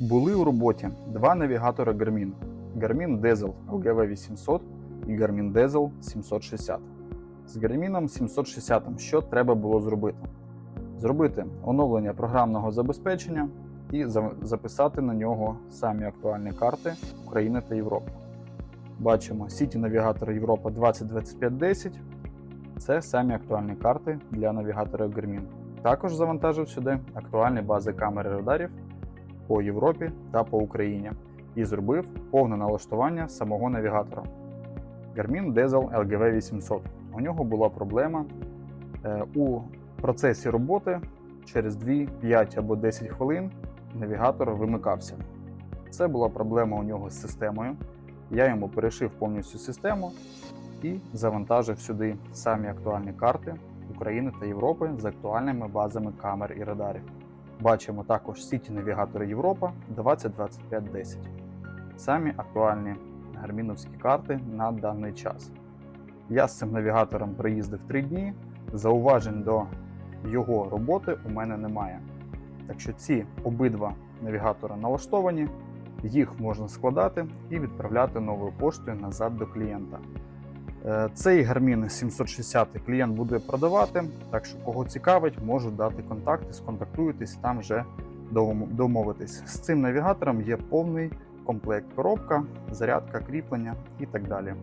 Були у роботі два навігатори Garmin Garmin Diesel LGV 800 і Garmin Diesel 760. З Garmin 760 що треба було зробити? Зробити оновлення програмного забезпечення і записати на нього самі актуальні карти України та Європи. Бачимо City навігатор Європа 202510. Це самі актуальні карти для навігатора Garmin. Також завантажив сюди актуальні бази камер і радарів по Європі та по Україні і зробив повне налаштування самого навігатора. Garmin Diesel LGV 800. У нього була проблема е, у процесі роботи через 2, 5 або 10 хвилин навігатор вимикався. Це була проблема у нього з системою. Я йому перешив повністю систему і завантажив сюди самі актуальні карти України та Європи з актуальними базами камер і радарів. Бачимо також Сіті навігатори Європа 202510. Самі актуальні гарміновські карти на даний час. Я з цим навігатором проїздив 3 дні. Зауважень до його роботи у мене немає. Так що ці обидва навігатори налаштовані, їх можна складати і відправляти новою поштою назад до клієнта. Е, Цей гармін 760 клієнт буде продавати, так що кого цікавить, можу дати контакти, сконтактуєтесь, там вже домовитись. З цим навігатором є повний комплект коробка, зарядка, кріплення і так далі.